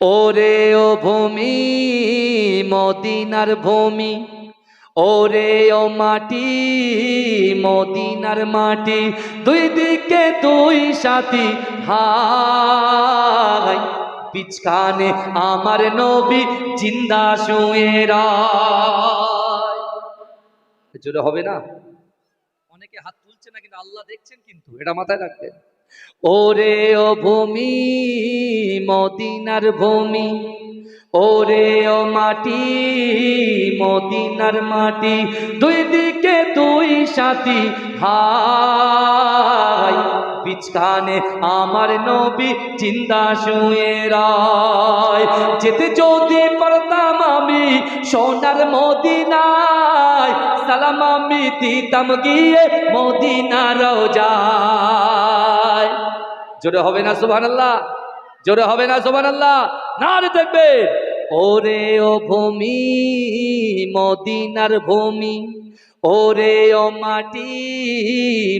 ওরে ও ভূমি, মদিনার ভূমি। ওরে ও মাটি, মদিনার মাটি। দুই দিকে দুই সাথী, হাই। পিছখানে আমার নবী জিন্দা শুয়ে রায়। জোরে হবে না? অনেকে হাত তুলছে না, কিন্তু আল্লাহ দেখছেন কিন্তু, এটা মাথায় রাখবেন। ওরে ও ভূমি, মদিনার ভূমি। ওরে ও মাটি, মদিনার মাটি। দুই দিকে দুই সাথী হাই বিছখানে আমার নবী চিন্তা শুয়ে রায়। যেতে যদি পারতাম আমি সোনার মদিনায়, সালাম আমি দিতাম গিয়ে মদিনার যায় জোরে হবে না সুবান আল্লাহ জোরে হবে না সুবান আল্লাহ না দেখবে ওরে ও ভূমি, মদিনার ভূমি, ওরে ও মাটি,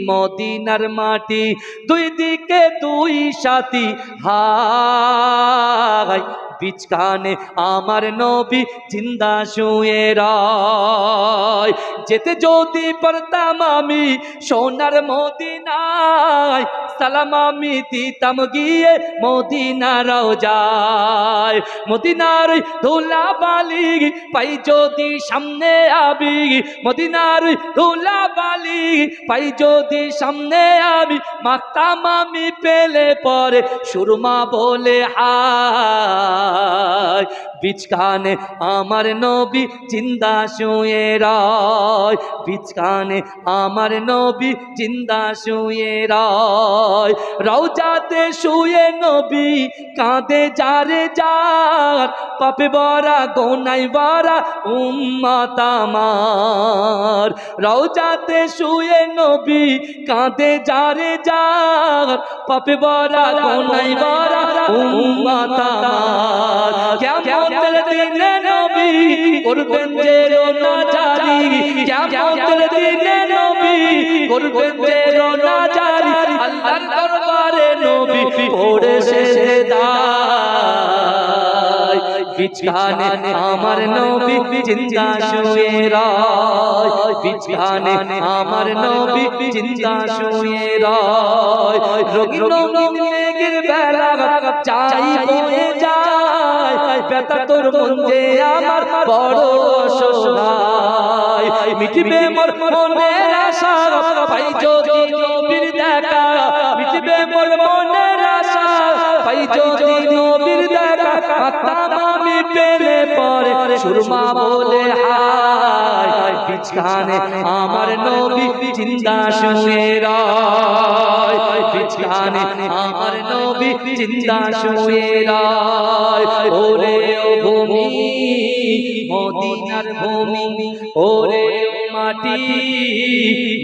মদিনার মাটি, দুই দিকে দুই সাথী, হাই বিচকানে আমার নবী জিন্দা শুয়ে রায়। যেতে যদি পারতাম আমি সোনার মদিনায়, সালাম আমি দিতাম গিয়ে মদিনারাও যায় মদিনার ধুলা বালি পাই যদি সামনে আবি মদিনার ধুলা বালি পাই যদি সামনে আবি মাতাম আমি পেলে পরে সুরমা বলে হায় বিচকানে আমার নবী জিন্দা শুয়ে রায়। বিচকানে আমার নবী জিন্দা শুয়ে রায়। রওজাতে শুয়ে নবী কাঁদে যারে যার। পাপে বরা গোনাই বরা উম্মাত আমার। রওজাতে শুয়ে নবী কাঁদে যারে যার। পাপে বরা গোনাই বরা উম্মাত করবেন যে রোনা জারি কেমন দিনে নবী করবেন যে রোনা জারি আল্লাহর দরবারে নবী পড়ে সেজদায় বিছানে আমার নবী জিন্দা শুয়ে রায়। বিছানে আমার নবী জিন্দা শুয়ে রায়। রোগী বেলা চাই বয়ে যায় ব্যথা তোর মন, আমার বড় অসহায়। মিটবে মোর মনের আশা, ভাই, যদি নবীর দেখা। মিটবে মোর মনের আশা, ভাই, যদি নবীর দেখা। পেলে সুরমা বলে হায় বিছানে আমার নবী জিন্দা শুয়ে রায় বিছানে আমার নবী জিন্দা শুয়ে রায়। ওরে ও ভূমি, মদিনার ভূমি, ওরে মাটি,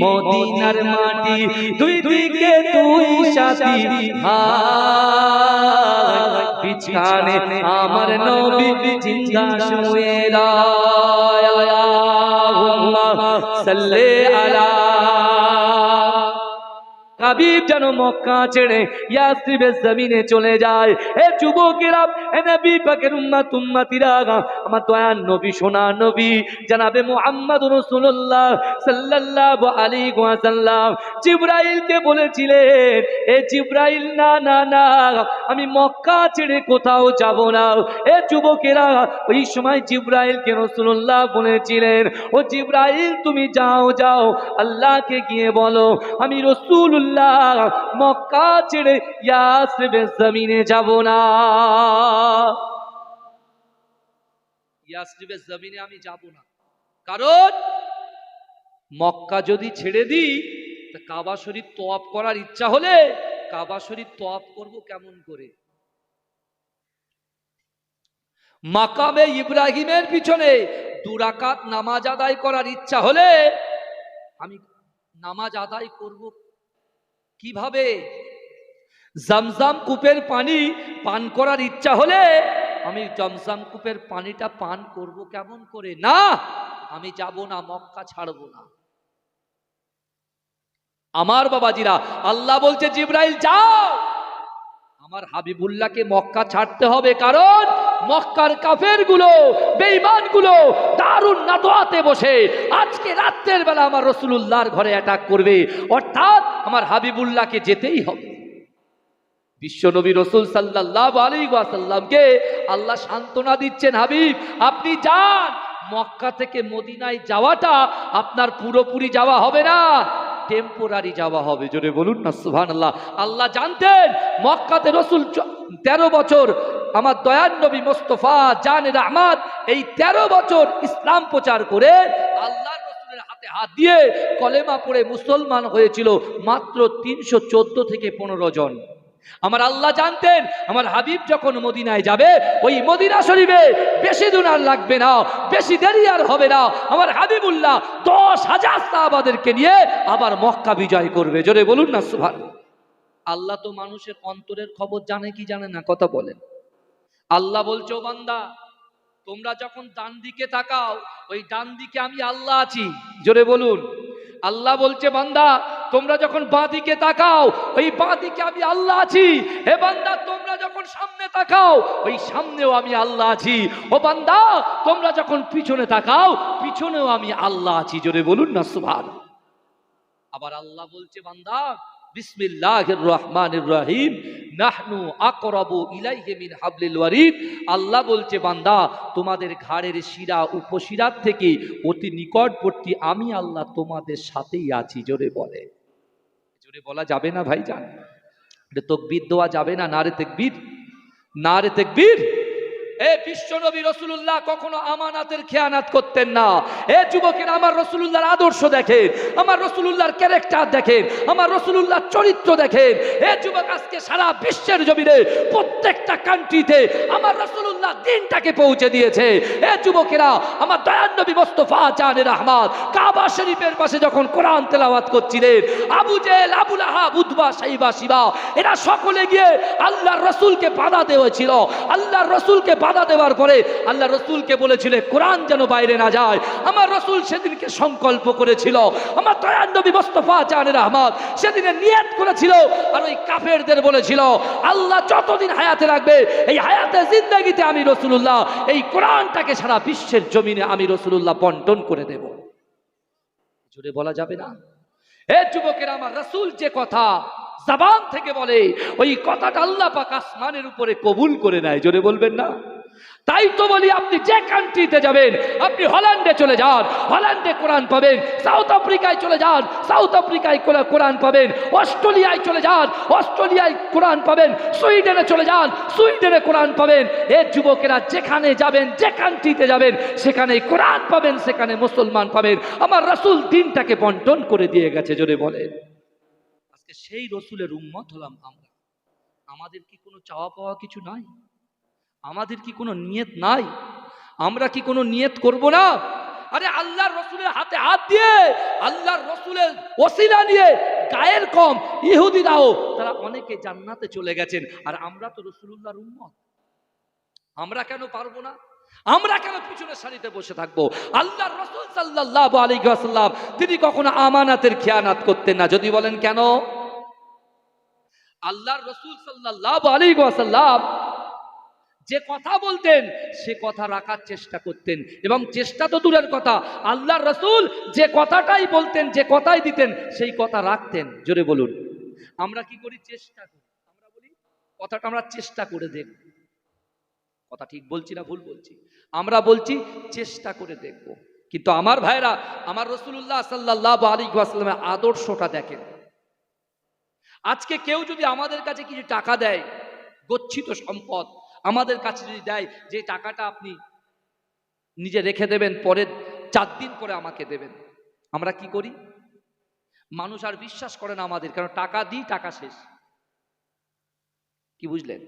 মদিনার মাটি, দুই দিকে দুই সাথী হায় বিছানে আমার নবী জিন্দা শুয়ে রায় আল্লাহ সাল্লে আলা হাবিব যেন মক্কা ছেড়ে ইয়াসরিবের জমিনে চলে যায়। এ যুবকেরা, এ নবী পাকের উম্মাত উম্মাতিরা, আমার দয়ার নবী সোনা নবী, জানাবে মুহাম্মদ রাসূলুল্লাহ সাল্লাল্লাহু আলাইহি ওয়াসাল্লাম। জিবরাইলকে বলেছিলেন, এ জিবরাইল, না না না, আমি মক্কা ছেড়ে কোথাও যাব না। এ যুবকেরা, ওই সময় জিবরাইলকে রাসূলুল্লাহ বলেছিলেন, ও জিবরাইল, তুমি যাও যাও, আল্লাহকে গিয়ে বলো, আমি রসুল্লাহ মক্কা ছেড়ে ইয়াসরিবের জমিনে যাব না। ইয়াসরিবের জমিনে আমি যাব না। কারণ মক্কা যদি ছেড়ে দিই, তা কাবা শরীফ তোয়াপ করার ইচ্ছা হলে কাবা শরীফ তোয়াপ করব কেমন করে? মাকামে ইব্রাহিমের পিছনে দুরাকাত নামাজ আদায় করার ইচ্ছা হলে আমি নামাজ আদায় করব কীভাবে? জামজাম কূপের পানি পান করার ইচ্ছা হলে আমি জমজাম কূপের পানিটা পান করব কেমন করে? না, আমি যাব না, মক্কা ছাড়ব না। আমার বাবাজিরা, আল্লাহ বলছে, জিব্রাইল, যাও! আমার হাবিবুল্লাহকে মক্কা ছাড়তে হবে কারণ মক্কার কাফেরগুলো বেঈমানগুলো দারুণ নাদোয়াতে বসে আজকে রাত্রের বেলা আমার রসুলুল্লাহর ঘরে অ্যাটাক করবে। অর্থাৎ আমার হাবিবুল্লাহকে যেতেই হবে। বিশ্বনবী রসুল সাল্লাহ আলী ওয়াসাল্লামকে আল্লাহ সান্ত্বনা দিচ্ছেন, হাবিব, আপনি যান। মক্কা থেকে মদিনায় যাওয়াটা আপনার পুরোপুরি যাওয়া হবে না টেম্পোরারি যাওয়া হবে। জোরে বলুন না সুহান আল্লাহ আল্লাহ জানতেন, মক্কাতে রসুল তেরো বছর আমার দয়ান নবী মোস্তফা জানের আহমাদ এই তেরো বছর ইসলাম প্রচার করে আল্লাহ হাতে হাত দিয়ে কলেমা পড়ে মুসলমান হয়েছিল মাত্র তিনশো চোদ্দ থেকে পনেরো জন। আমার আল্লাহ জানতেন, আমার হাবিব যখন মদিনায় যাবে, ওই মদিনা শরীফে বেশি দিন আর লাগবে না, বেশি দেরি আর হবে না। আমার হাবিবুল্লাহ দশ হাজার সাহাবাদেরকে নিয়ে আবার মক্কা বিজয় করবে। জোরে বলুন না সুভান আল্লাহ তো মানুষের অন্তরের খবর জানে কি জানে না, কথা বলেন। আল্লাহ বলছো বান্দা, তোমরা যখন ডান দিকে তাকাও ওই ডান দিকে আমি আল্লাহ আছি। জোরে বলুন। আল্লাহ বলছে, বান্দা, তোমরা যখন বাঁ দিকে তাকাও, ওই বাঁ দিকে আমি আল্লাহ আছি। হে বান্দা, তোমরা যখন সামনে তাকাও, ওই সামনেও আমি আল্লাহ আছি। ও বান্দা, তোমরা যখন পিছনে তাকাও, পিছনেও আমি আল্লাহ আছি। জোরে বলুন না সুভান আবার আল্লাহ বলছে, বান্দা বিসমিল্লাহির রহমানির রহিম। নাহনু আকরাবু ইলাইহি মিন হাবলিল ওয়ারিদ। আল্লাহ বলছে, বান্দা, তোমাদের ঘাড়ের শিরা উপশিরার থেকে অতি নিকটবর্তী আমি আল্লাহ তোমাদের সাথেই আছি, জোরে বলে। জোরে বলা যাবে না ভাইজান। এটা তকবীর দেওয়া যাবে না, নারে তেকবীর। নারে তেকবীর। এ বিশ্বনবী রসুল্লাহ কখনো আমানাতের খেয়ানাত করতেন না। এ যুবকের আমার রসুল্লাহর আদর্শ দেখেন, আমার রসুল্লাহর ক্যারেক্টার দেখেন, আমার রসুল্লাহর চরিত্র দেখেন। এ যুবক আজকে সারা বিশ্বের জমিনে প্রত্যেকটা কান্ট্রিতে আমার রসুল্লাহ দিনটাকে পৌঁছে দিয়েছে। এ যুবকেরা, আমার দয়ানবী মোস্তফা জানের আহমাদ কাবা শরীফের পাশে যখন কোরআন তেলাওয়াত করছিলেন, আবু জেল আবুল আহাব উদ্বা সাইবা, শিবা, এরা সকলে গিয়ে আল্লাহর রসুলকে বাধা দেওয়াছিল আল্লাহর রসুলকে বাধা দেওয়ার পরে আল্লাহ রসুলকে বলেছিল, কোরআন যেন বাইরে না যায়। আমার রসুল সেদিনকে সংকল্প করেছিল। আমার দয়ান মোস্তফা জানের আহমদ সেদিনে নিয়ত করেছিল। আর ওই কাফেরদের বলেছিল, আল্লাহ যতদিন হায়াতে রাখবে, এই হায়াতে জিন্দগিতে আমি রসুল্লাহ এই কোরআনটাকে সারা বিশ্বের জমিনে আমি রসুল্লাহ বন্টন করে দেব। জোরে বলা যাবে না? এ যুবকের আমার রসুল যে কথা জবান থেকে বলে, ওই কথাটা আল্লাহ পাক আসমানের উপরে কবুল করে নেয়। জোরে বলবেন না? তাই তো বলি, আপনি যে কান্ট্রিতে যাবেন, আপনি হল্যান্ডে চলে যান, হল্যান্ডে কোরআন পাবেন, সাউথ আফ্রিকায় চলে যান, সাউথ আফ্রিকায় কোরআন পাবেন, অস্ট্রেলিয়ায় চলে যান, অস্ট্রেলিয়ায় কোরআন পাবেন, সুইডেনে চলে যান, সুইডেনে কোরআন পাবেন। এর যুবকেরা যেখানে যাবেন, যে কান্ট্রিতে যাবেন সেখানে কোরআন পাবেন, সেখানে মুসলমান পাবেন। আমার রসুল দিনটাকে বন্টন করে দিয়ে গেছে, জোরে বলেন। আজকে সেই রসুলের উম্মত হলাম আমরা। আমাদের কি কোনো চাওয়া পাওয়া কিছু নাই? আমাদের কি কোনো নিয়ত নাই? আমরা কি কোনো নিয়ত করব না? আরে আল্লাহর রসুলের হাতে হাত দিয়ে আল্লাহর রসুলের ওসিলা নিয়ে গায়ের কম, ইহুদি ইহুদিরাও তারা অনেকে জান্নাতে চলে গেছেন। আর আমরা তো রসুলুল্লাহর উম্মত। আমরা কেন পারব না? আমরা কেন পিছনের সারিতে বসে থাকব? আল্লাহর রসুল সাল্লাল্লাহু আলাইহি তিনি কখনো আমানাতের খেয়ানাত করতেন না। যদি বলেন কেন? আল্লাহর রসুল সাল্লাল্লাহু আলাইহি ওয়াসাল্লাম যে কথা বলতেন, সে কথা রাখার চেষ্টা করতেন। এবং চেষ্টা তো দূরের কথা, আল্লাহর রসুল যে কথাটাই বলতেন, যে কথাই দিতেন, সেই কথা রাখতেন। জোরে বলুন। আমরা কি করি? চেষ্টা করি। আমরা বলি, কথাটা আমরা চেষ্টা করে দেখব কথা ঠিক বলছি না ভুল বলছি? আমরা বলছি, চেষ্টা করে দেখব। কিন্তু আমার ভাইরা, আমার রসুল্লাহ সাল্লাহ আলী আসলামের আদর্শটা দেখেন। আজকে কেউ যদি আমাদের কাছে কিছু টাকা দেয়, গচ্ছিত সম্পদ আমাদের কাছে যদি দেয়, যে টাকাটা আপনি নিজে রেখে দেবেন পরে চার দিন পরে আমাকে দেবেন। আমরা কি করি? মানুষ আর বিশ্বাস করে না আমাদের, কারণ টাকা দিই, টাকা শেষ। কি বুঝলেন?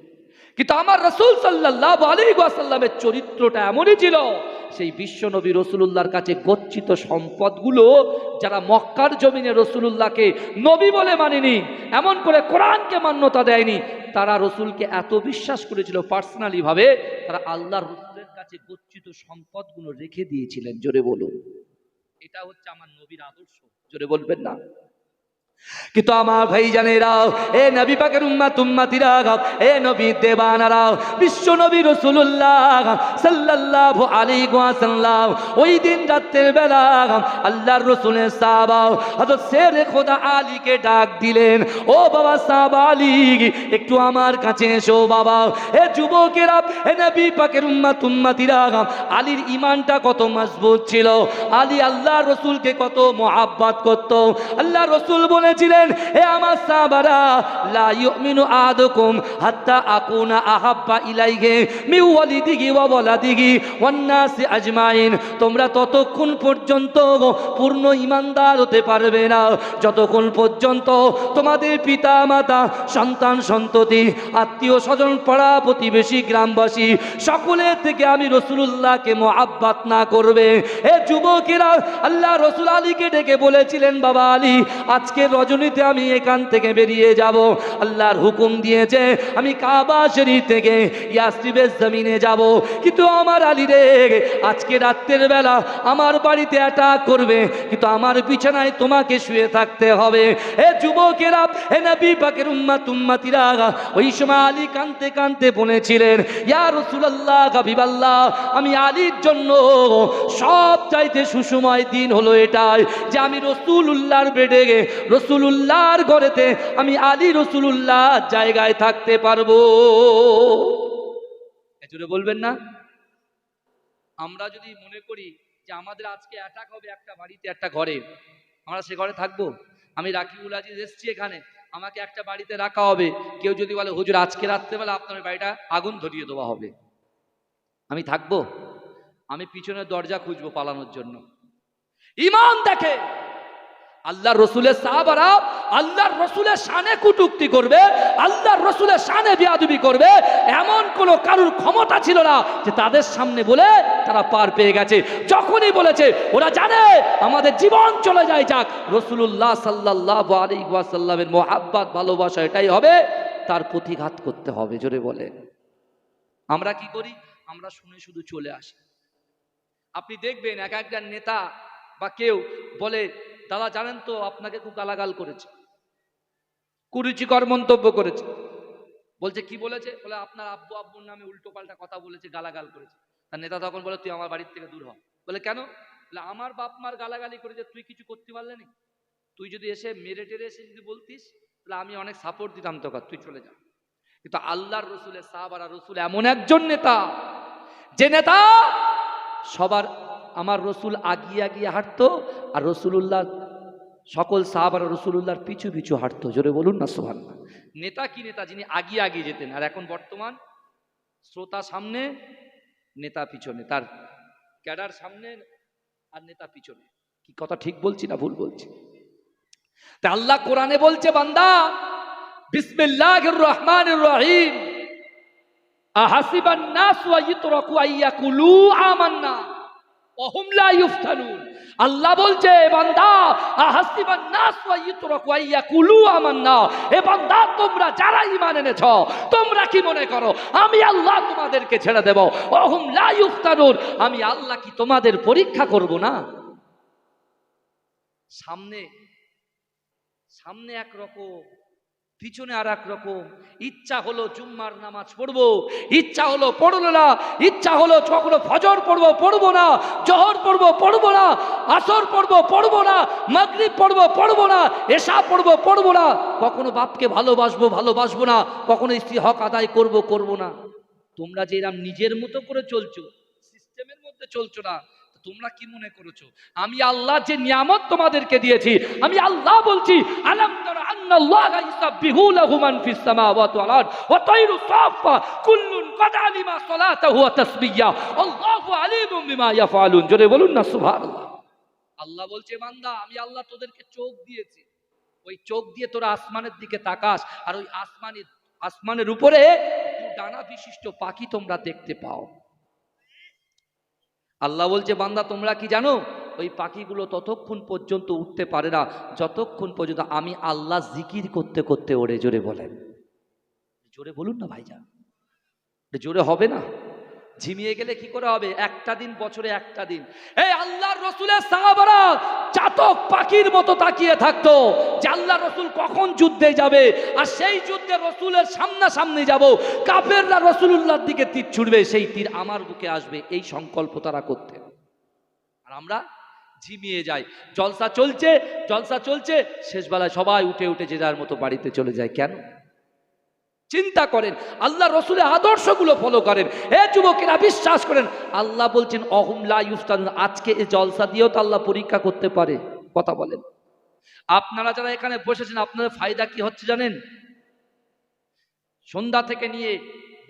কিন্তু আমার রসুল সাল্লাহ আলী সাল্লামের চরিত্রটা এমনই ছিল সেই বিশ্ব নবী রসুল্লাহর কাছে গচ্ছিত সম্পদগুলো যারা মক্কার জমিনে রসুলুল্লাহকে নবী বলে মানেনি, এমন করে কোরআনকে মান্যতা দেয়নি, তারা রসুলকে এত বিশ্বাস করেছিল পার্সোনালি ভাবে, তারা আল্লাহর রসুলের কাছে গচ্ছিত সম্পদগুলো রেখে দিয়েছিলেন। জোরে বলুন। এটা হচ্ছে আমার নবীর আদর্শ। জোরে বলবেন না। কিন্তু আমার ভাই জানেরাও এ নবী পাকের উম্মা তুম্মাতিরা এ নবী দেবানারাও বিশ্ব নবী রসুল্লাহ সাল্লাল্লাহু আলাইহি ওয়াসাল্লাম, ওই দিন রাতের বেলা আল্লাহর রসুলের সাহাবাও হযরত শের খোদা আলীকে ডাক দিলেন, ও বাবা সাহাবা আলী, একটু আমার কাছে এসো বাবা। এ যুবকেরা এ নবী পাকের উম্মা তুম্মাতিরা আলীর ইমানটা কত মজবুত ছিল। আলী আল্লাহর রসুলকে কত মোহাব্বত করত। আল্লাহ রসুল বলেছিলেন হে আমার সাহাবারা, লা ইউমিনু আহাদুকুম হাত্তা আকুনা আহাব্বা ইলাইহি মি ওয়ালিদিহি ওয়া ওয়ালাদিহি ওয়ান নাসি আজমাইন। তোমরা ততক্ষণ পর্যন্ত পূর্ণ ইমানদার হতে পারবে না। যতক্ষণ পর্যন্ত তোমাদের পিতা মাতা সন্তান, সন্ততি, আত্মীয় স্বজন, পাড়া প্রতিবেশী, গ্রামবাসী, সকলের থেকে আমি রসুল্লাহকে মোহাব্বাত না করবে। এ যুবকেরা আল্লাহ রসুল আলীকে ডেকে বলেছিলেন, বাবা আলী, আজকের রজনীতে আমি এখান থেকে বেরিয়ে যাব। আল্লাহর হুকুম দিয়েছে, আমি কাবা শরীর থেকে ইয়াসরিবের জমিনে যাব। কিন্তু আমার আলী রে, আজকে রাত্রের বেলা আমার বাড়িতে অ্যাটাক করবে, কিন্তু আমার বিছানায় তোমাকে শুয়ে থাকতে হবে। এ যুবকেরা এ নবী পাকের উম্মা তুম্মাতিরা ওই সময় আলী কানতে কানতে বলেছিলেন, ইয়া রসুলাল্লাহ কাবিবাল্লাহ আমি আলীর জন্য সব চাইতে সুসময় দিন হলো এটাই যে আমি রসুল উল্লাহর বেডে রসুল উল্লাহর ঘরেতে আমি আলী রসুল উল্লাহ জায়গায় থাকতে পারব। জুড়ে বলবেন না? আমরা যদি মনে করি যে আমাদের আজকে অ্যাটাক হবে একটা বাড়িতে, একটা ঘরে, আমরা সে ঘরে থাকব? আমি রাকিবুল আজিজ এসছি এখানে, আমাকে একটা বাড়িতে রাখা হবে। কেউ যদি বলে, হুজুর, আজকে রাত্রেবেলা আপনার বাড়িটা আগুন ধরিয়ে দেওয়া হবে। আমি থাকব? আমি পিছনের দরজা খুঁজবো পালানোর জন্য। ইমান দেখে আল্লাহর রসুলের সাহাবারা আল্লাহর রসুলের শানে কুটুক্তি করবে, আল্লাহর রসুলের শানে বিয়াদুবি করবে, এমন কোন কারুর ক্ষমতা ছিল না যে তাদের সামনে বলে তারা পার পেয়ে গেছে। যখনই বলেছে, ওরা জানে, আমাদের জীবন চলে যায় যাক। রসুল্লাহ সাল্লাহ আলী ওয়াসাল্লামের মোহাব্বাত, ভালোবাসা এটাই হবে, তার প্রতিঘাত করতে হবে, জোরে বলে আমরা কি করি? আমরা শুনে শুধু চলে আসি। আপনি দেখবেন এক একটা নেতা বা কেউ বলে দাদা জানেন তো আপনাকে খুব গালাগাল করেছে। কুরুচিকর মন্তব্য করেছে। বলছে, কি বলেছে? বলে, আপনার আব্বু আব্বুর নামে উল্টো পাল্টা কথা বলেছে, গালাগাল করেছে। তার নেতা তখন বলে, তুই আমার বাড়ির থেকে দূর হ। বলে, কেন? বলে, আমার বাপ মার গালাগালি করেছে, তুই কিছু করতে পারলে না? তুই যদি এসে মেরে টেরে এসে যদি বলতিস, তাহলে আমি অনেক সাপোর্ট দিতাম তোকে, তুই চলে যা। কিন্তু আল্লাহর রসুলের সাহাবারা রসুল এমন একজন নেতা, যে নেতা সবার আমার রসুল আগিয়ে আগিয়ে হাঁটতো আর রসুলুল্লাহ, সকল সাহাবারা রসুলুল্লাহর পিছু পিছু হাঁটতো। জোরে বলুন না সোহান নেতা কি নেতা? যিনি আগিয়ে আগিয়ে যেতেন। আর এখন বর্তমান শ্রোতা সামনে, নেতা পিছনে। তার ক্যাডার সামনে আর নেতা পিছনে। কি কথা ঠিক বলছি না ভুল বলছি? তা আল্লাহ কোরআনে বলছে, বান্দা, বিসমিল্লাহির রহমানির রহিম। আহাসিবান নাস ওয়া ইতরাকু আইয়াকুলু আমান্না। আল্লাহ বলছে তোমরা যারা ঈমান এনেছ, তোমরা কি মনে করো, আমি আল্লাহ তোমাদেরকে ছেড়ে দেব? ওহুম লা ইফতানুন। আমি আল্লাহ কি তোমাদের পরীক্ষা করব না? সামনে সামনে এক রকম পিছনে আর রকম। ইচ্ছা হলো জুম্মার নামাজ পড়ব, ইচ্ছা হলো পড়ল না, ইচ্ছা হলো কখনো ফজর পড়ব পড়ব না, জহর পড়ব পড়ব না, আসর পড়ব পড়ব না, মাগরিব পড়ব পড়ব না, এশা পড়ব পড়ব না। কখনো বাপকে ভালোবাসবো ভালোবাসবো না, কখনো স্ত্রী হক আদায় করব করব না। তোমরা যে নিজের মতো করে চলছো সিস্টেমের মধ্যে চলছো না তোমরা কি মনে করেছ? আমি আল্লাহ যে নিয়ামত তোমাদেরকে দিয়েছি, আমি আল্লাহ বলছি জোরে বলুন না আল্লাহ বলছে, বান্দা, আমি আল্লাহ তোদেরকে চোখ দিয়েছি। ওই চোখ দিয়ে তোরা আসমানের দিকে তাকাস, আর ওই আসমানের আসমানের উপরে ডানা বিশিষ্ট পাখি তোমরা দেখতে পাও। আল্লাহ বলছে, বান্দা, তোমরা কি জানো? ওই পাখিগুলো ততক্ষণ পর্যন্ত উঠতে পারে না, যতক্ষণ পর্যন্ত আমি আল্লাহ জিকির করতে করতে ওরে জোরে বলেন। জোরে বলুন না ভাইজান। জোরে হবে না? ঝিমিয়ে গেলে কি করে হবে? একটা দিন, বছরে একটা দিন। এই আল্লাহর রসুলের সাহাবারা চাতক পাখির মতো তাকিয়ে থাকতো যে আল্লাহ রসুল কখন যুদ্ধে যাবে? আর সেই যুদ্ধে রসুলের সামনাসামনি যাব। কাফেররা রসুলুল্লাহর দিকে তীর ছুড়বে, সেই তীর আমার বুকে আসবে। এই সংকল্প তারা করতেন আর আমরা ঝিমিয়ে যাই। জলসা চলছে জলসা চলছে, শেষবেলায় সবাই উঠে উঠে যে যার মতো বাড়িতে চলে যায়। কেন? চিন্তা করেন, আল্লাহ রসুলের আদর্শগুলো ফলো করেন। এ যুবকেরা বিশ্বাস করেন, আল্লাহ বলছেন অহুমলা ইউস্তান আজকে এই জলসা দিয়েও তো আল্লাহ পরীক্ষা করতে পারে, কথা বলেন। আপনারা যারা এখানে বসেছেন, আপনাদের ফায়দা কি হচ্ছে জানেন? সন্ধ্যা থেকে নিয়ে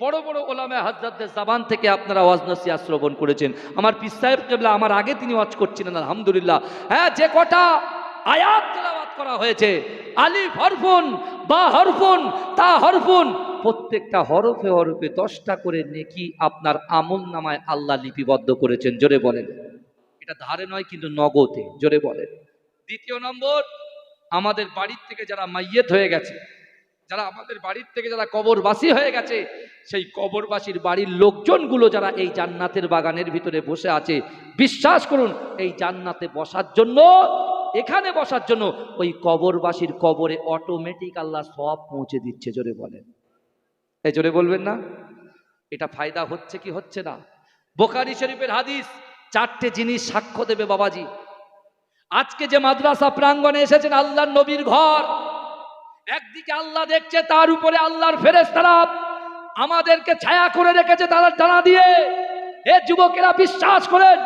বড় বড় ওলামে হাজরাতদের জাবান থেকে আপনারা ওয়াজ নসিয়া শ্রবণ করেছেন। আমার পিস সাহেব আমার আগে তিনি ওয়াজ করছিলেন, আলহামদুলিল্লাহ। হ্যাঁ যে কটা আয়াত করা হয়েছে। আলিফ হরফুন, বা হরফুন, তা হরফুন। প্রত্যেকটা হরফে হরফে দশটা করে নেকি আপনার আমল নামায় আল্লাহ লিপিবদ্ধ করেছেন। জোরে বলেন। এটা ধারে নয়, কিন্তু নগদে। জোরে বলেন। দ্বিতীয় নম্বর, আমাদের বাড়ির থেকে যারা মাইয়েত হয়ে গেছে, যারা আমাদের বাড়ির থেকে যারা কবরবাসী হয়ে গেছে, সেই কবরবাসীর বাড়ির লোকজনগুলো যারা এই জান্নাতের বাগানের ভিতরে বসে আছে, বিশ্বাস করুন, এই জান্নাতে বসার জন্য এখানে বসার জন্য ওই কবরবাসীর কবরে অটোমেটিক আল্লাহ সব পৌঁছে দিচ্ছে, জোরে বলেন। এই জোরে বলবেন না? এটা ফায়দা হচ্ছে কি হচ্ছে না? বোকারি শরীফের হাদিস, চারটে জিনিস সাক্ষ্য দেবে বাবাজি। আজকে যে মাদ্রাসা প্রাঙ্গণে এসেছেন আল্লাহর নবীর ঘর, একদিকে আল্লাহ দেখছে, তার উপরে আল্লাহর ফেরেস্তারা আমাদেরকে ছায়া করে রেখেছে তারা জানা দিয়ে। এ যুবকেরা বিশ্বাস করেন,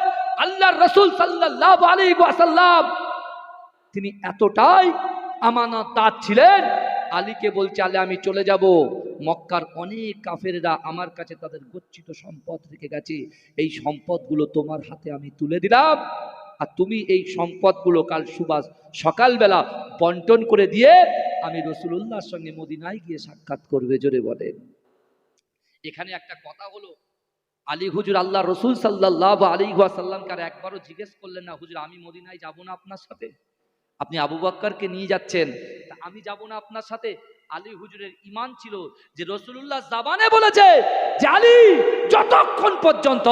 আল্লাহর রসুল সাল্লাহ আলী ওয়াসাল্লাম তিনি এতটাই আমানতদার ছিলেন। আলীকে বলছে, আলে, আমি চলে যাব। মক্কার অনেক কাফেররা আমার কাছে তাদের গচ্ছিত সম্পদ রেখে গেছে। এই সম্পদগুলো তোমার হাতে আমি তুলে দিলাম। আর তুমি এই সম্পদগুলো কাল সুবাস সকালবেলা বন্টন করে দিয়ে আমি রসুলুল্লাহর সঙ্গে মদিনায় গিয়ে সাক্ষাৎ করবে। জোরে বলেন। এখানে একটা কথা হলো, আলী হুজুর আল্লাহ রসুল সাল্লাহ আলী সাল্লামকে আর একবারও জিজ্ঞেস করলেন না, হুজুর, আমি মদিনায় যাব না আপনার সাথে? আপনি আবু বাক্কারকে নিয়ে যাচ্ছেন। আমি যাব না আপনার সাথে। আলী হুজুরের ইমান ছিল যে রসুল্লাহ জাবানে বলেছে যে, আলী, যতক্ষণ পর্যন্ত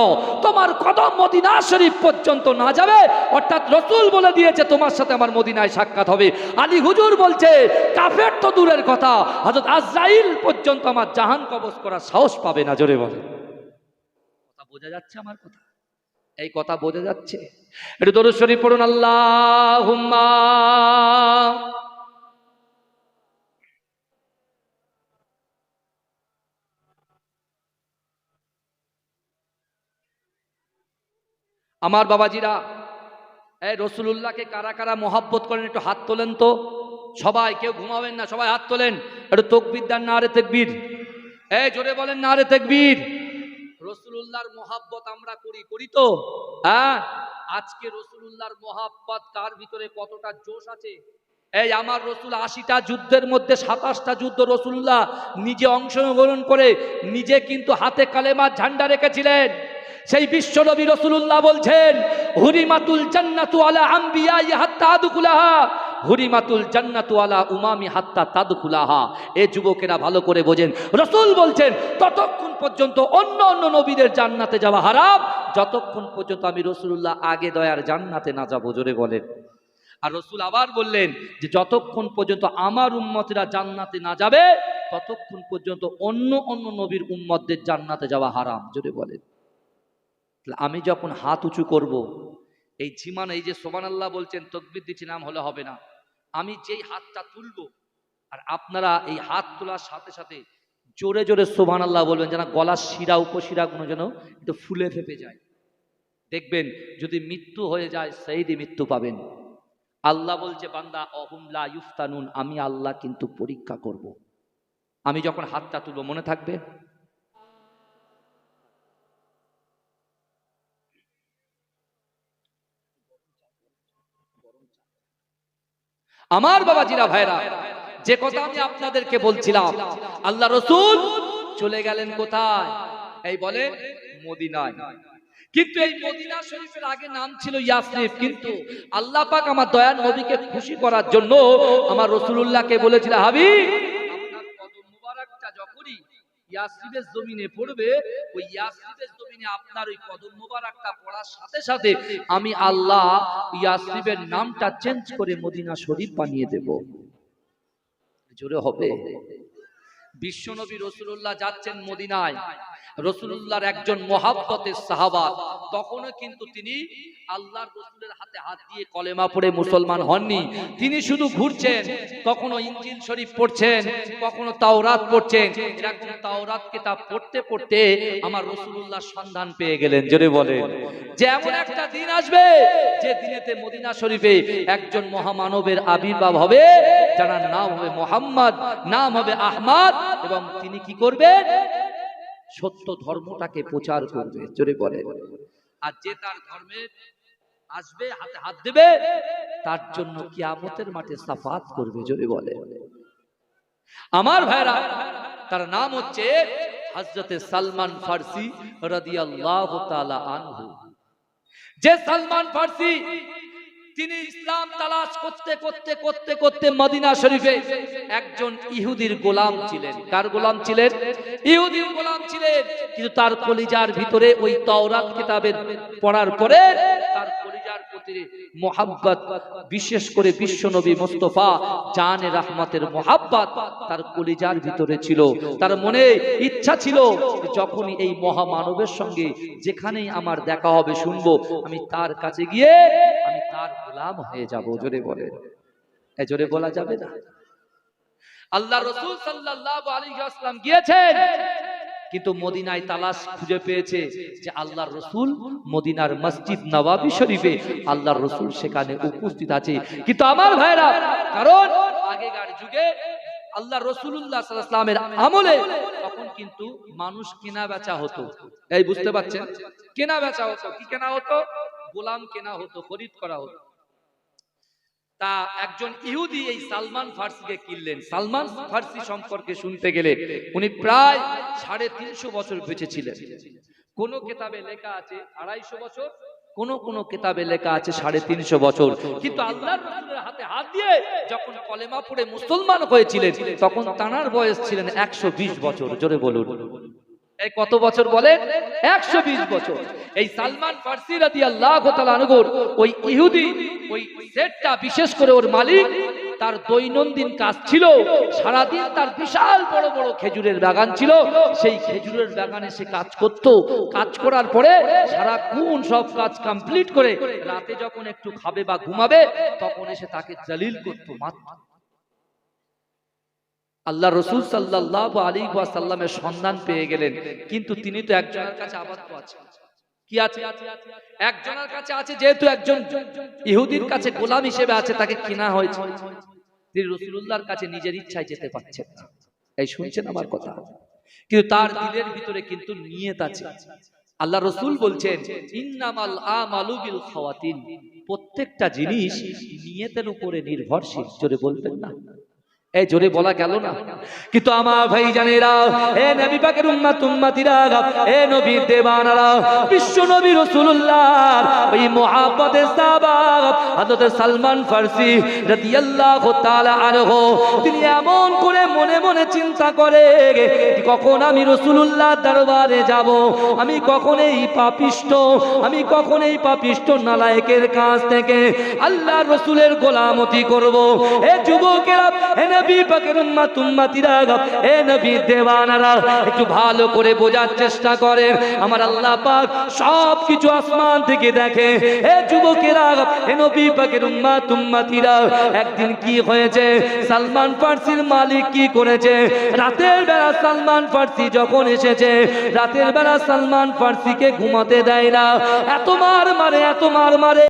তোমার কদম মদিনা শরীফ পর্যন্ত না যাবে, অর্থাৎ রসুল বলে দিয়েছে তোমার সাথে আমার মদিনায় সাক্ষাৎ হবে। আলী হুজুর বলছে, কাফের তো দূরের কথা। হজরত আজরাইল পর্যন্ত আমার জাহান কবজ করার সাহস পাবে না, জোরে বলে কথা বোঝা যাচ্ছে আমার কথা? এই কথা বোঝা যাচ্ছে? একটু দরুদ পড়ুন আল্লাহ আমার বাবাজিরা, এই রসুলুল্লাহকে কারা কারা মহাব্বত করেন, একটু হাত তোলেন তো। সবাই, কেউ ঘুমাবেন না, সবাই হাত তোলেন। একটু তকবির দেন না আরে তেকবির। এই জোরে বলেন না আরে তেকবির। রসুলুল্লাহর মহাব্বত আমরা করি করি তো। হ্যাঁ? আজকে রসুলুল্লাহর মহাব্বত কার ভিতরে কতটা জোশ আছে? এই আমার রসুল আশিটা যুদ্ধের মধ্যে সাতাশটা যুদ্ধ রসুল্লাহ নিজে অংশগ্রহণ করে নিজে কিন্তু হাতে কালেমার ঝান্ডা রেখেছিলেন। সেই বিশ্বনবী রসুল্লাহ বলছেন, হুরিমাতুল জান্নাতু আলা আম্বিয়া হাত্তা আদুকুলাহা হুরিমাতুল জান্নাতু আলা উমামি হাত্তা তাদকুলাহা এ যুবকেরা ভালো করে বোঝেন। রসুল বলছেন, ততক্ষণ পর্যন্ত অন্য অন্য নবীদের জান্নাতে যাওয়া হারাম। যতক্ষণ পর্যন্ত আমি রসুল্লাহ আগে দয়ার জান্নাতে না যাব। জোরে বলেন। আর রসুল আবার বললেন যে, যতক্ষণ পর্যন্ত আমার উম্মতেরা জান্নাতে না যাবে, ততক্ষণ পর্যন্ত অন্য অন্য নবীর উম্মতদের জান্নাতে যাওয়া হারাম। জোরে বলেন। আমি যখন হাত উঁচু করব এই ঝিমান, এই যে সোমান আল্লাহ বলছেন তকবির দিচ্ছি নাম হলে হবে না। আমি যেই হাতটা তুলব, আর আপনারা এই হাত তোলার সাথে সাথে জোরে জোরে সোমান আল্লাহ বলবেন যেন গলার শিরা উপশিরাগুলো যেন একটু ফুলে ফেপে যায়। দেখবেন, যদি মৃত্যু হয়ে যায় সেই দিয়ে মৃত্যু পাবেন। আল্লাহ বলছে, বান্দা অহুমলা ইউফতানুন, আমি আল্লাহ কিন্তু পরীক্ষা করব। আমি যখন হাতটা তুলব, মনে থাকবে? আমার বাবা জিরা ভাইরা যে কথা আমি আপনাদেরকে বলছিলাম, আল্লাহ রসুল চলে গেলেন কোথায়? এই বলে মদিনায়। কিন্তু এই মদিনা শরীফের আগে নাম ছিল ইয়াসরিফ, কিন্তু আল্লাহ পাক আমার দয়ার নবীকে খুশি করার জন্য আমার রসুলুল্লাহকে বলেছিল হাবি আপনার কদম মুবারকটা যখনই ইয়াসরিবের জমিনে পড়বে, ওই ইয়াসরিবের জমিনে আপনার ওই কদম মোবারকটা পড়ার সাথে সাথে আমি আল্লাহ ইয়াসরিবের নামটা চেঞ্জ করে মদিনা শরীফ বানিয়ে দেব। জোরে হবে। বিশ্বনবী রসুল্লাহ যাচ্ছেন মদিনায়। রসুল্লাহর একজন মহাব্বতের সাহাবা, তখনও কিন্তু তিনি আল্লাহর রসুলের হাতে হাত দিয়ে কলেমা পড়ে মুসলমান হননি। তিনি শুধু ঘুরছেন, কখনো ইঞ্জিন শরীফ পড়ছেন, কখনো তাওরাত পড়ছেন। এরকম তাওরাত কিতাব পড়তে পড়তে আমার রসুল্লাহ সন্ধান পেয়ে গেলেন, জোরে বলেন। যে এমন একটা দিন আসবে, যে দিনেতে মদিনা শরীফে একজন মহামানবের আবির্ভাব হবে, যার নাম হবে মোহাম্মদ, নাম হবে আহমদ, এবং তিনি কি করবেন? সত্য ধর্মটাকে প্রচার করবে, জোরে বলে আর যে তার ধর্মে আসবে, হাতে হাত দেবে, তার জন্য কিয়ামতের মাঠে সাফাত করবে, জোরে বলে আমার ভাইরা, তার নাম হচ্ছে হজরতে সালমান ফার্সি রাদিয়াল্লাহু তাআলা আনহু। যে সালমান ফার্সি তিনি ইসলাম তালাশ করতে করতে করতে করতে মদিনা শরীফে একজন ইহুদির গোলাম ছিলেন। কার গোলাম ছিলেন? ইহুদির গোলাম ছিলেন। কিন্তু তার কলিজার ভিতরে ওই তাওরাত কিতাবের পড়ার পরে তার কলিজার প্রতি মোহাব্বত, বিশেষ করে বিশ্বনবী মোস্তফা জানে রাহমাতের মোহাব্বত তার কলিজার ভিতরে ছিল। তার মনে ইচ্ছা ছিল যখনই এই মহামানবের সঙ্গে যেখানেই আমার দেখা হবে, শুনব, আমি তার কাছে গিয়ে আমি তার গোলাম হয়ে যাব জোরে বলে এ জোরে বলা যাবে না? আল্লাহ রসুল সাল্লাল্লাহু আলাইহি ওয়াসাল্লাম গিয়েছেন কিন্তু মদিনায় তালাশ খুঁজে পেয়েছে যে আল্লাহর রসুল মদিনার মসজিদ নওয়াবি শরীফে আল্লাহর রসুল সেখানে উপস্থিত আছে। কিন্তু আমার ভাইরা কারণ আগেকার যুগে আল্লাহ সাল্লামের আমলে তখন কিন্তু মানুষ কেনা বেচা হতো। এই বুঝতে পারছেন? কেনা বেচা হতো। কি কেনা হতো? গোলাম কেনা হতো খরিদ করা হতো। তা একজন ইহুদি এই সালমান ফার্সিকে কিনলেন। সালমান ফার্সি সম্পর্কে শুনতে গেলে উনি প্রায় সাড়ে তিনশো বছর বেঁচে ছিলেন। কোন কেতাবে লেখা আছে আড়াইশো বছর, কোন কোন কেতাবে লেখা আছে সাড়ে তিনশো বছর। কিন্তু আল্লাহর হাতে হাত দিয়ে যখন কলেমা পড়ে মুসলমান হয়েছিলেন, তখন তানার বয়স ছিলেন একশো বিশ বছর। জোরে বলুন। এই কত বছর বলেন একশো বছর। এই সালমান ফার্সি রাদি আল্লাহ ওই ইহুদি, ওই সেটটা, বিশেষ করে ওর মালিক, তার দৈনন্দিন কাজ ছিল, সারাদিন তার বিশাল বড় বড় খেজুরের বাগান ছিল। সেই খেজুরের বাগানে সে কাজ করত। কাজ করার পরে সারাক্ষণ সব কাজ কমপ্লিট করে রাতে যখন একটু খাবে বা ঘুমাবে, তখন এসে তাকে জালিল করতো মাত্র। আল্লাহ রসুল সাল্লাহ আলী সাল্লামের সন্ধান পেয়ে গেলেন। কিন্তু তিনি তো একজনের কাছে আবদ্ধ আছেন। শুনছেন কথা? কিন্তু তার ভিতরে কিন্তু নিয়ত আছে। আল্লাহ রসুল বলছেন প্রত্যেকটা জিনিস নিয়তের উপরে নির্ভরশীল। জোরে বলবেন না। এই জোরে বলা গেল না। কিন্তু আমার ভাই জানেরা এ নবী পাকের উম্মাত উম্মাতিরা, এ নবীর দেবানারা বিশ্ব নবী রাসূলুল্লাহ, ওই হযরত সালমান রাদিয়াল্লাহু তাআলা আনহু, তিনি এমন করে মনে মনে চিন্তা করে কখন আমি রাসূলুল্লাহ দরবারে যাব, আমি কখন এই পাপিষ্ট, আমি কখন এই পাপিষ্ট নালায়েকের কাছ থেকে আল্লাহর রাসূলের গোলামতি করব। এ যুবকেরা নবী পাকের উম্মাত, উম্মাতিরা এ নবী দেওয়ানারা, একটু ভালো করে বোঝার চেষ্টা করেন। আমার আল্লাহ পাক সব কিছু আসমান থেকে দেখে। এ যুবকেরা এ নবী পাকের উম্মাত, উম্মাতিরা, একদিন কি হয়েছে? সালমান ফার্সির মালিক কি করেছে? রাতের বেলা সালমান ফার্সি যখন এসেছে, রাতের বেলা সালমান ফার্সিকে ঘুমাতে দেয় না। এত মার মারে, এত মার মারে।